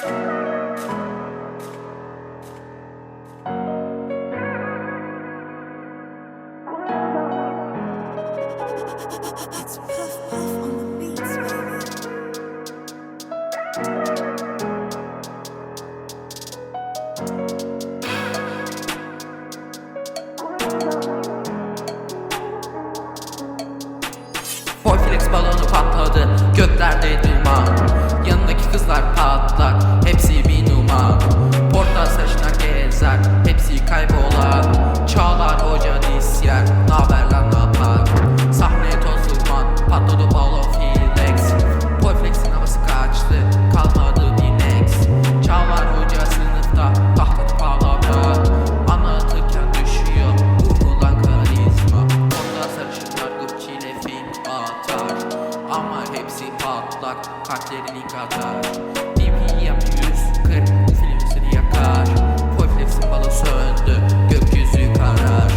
Boyflex balonu patladı Göklerde duman Ama hepsi patlak Kalplerini kadar BPM 140 Bu film seni yakar. Poyflex'in balı söndü Gökyüzü karar.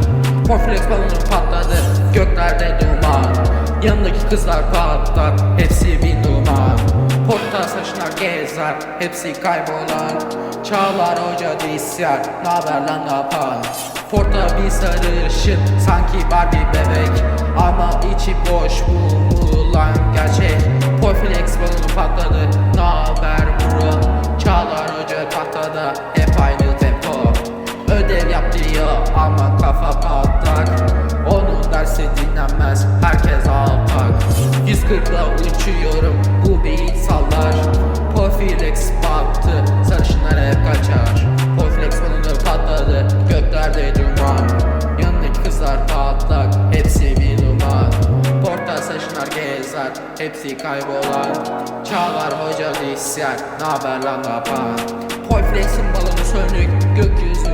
Poyflex balonu patladı Göklerde duman. Yanındaki kızlar patlar Hepsi bir duman. Porta saçlar gezer Hepsi kaybolan. Çağlar hoca disyer Naber lan napar Porta bir sarışın Sanki Barbie bebek Ama içi boş bu mu lan gerçek. Poyflex balonu patladı. Naber bro? Çağlar hoca tahtada Hep aynı tempo. Ödev yap diyor ama kafa patlak. Onun dersi dinlenmez. Herkes alpak. 140'la uçuyorum. Bu beat sallar Poyflex hepsi kaybolan. Çağlar hoca disyer naber lan yapar Poyflex'in balonu sönük gökyüzü.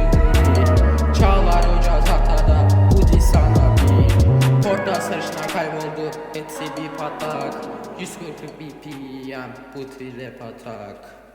Çağlar hoca tahtada bu disana bir Porta sarışınlar kayboldu. Hepsi bir patlak. 140 BPM bu trip atak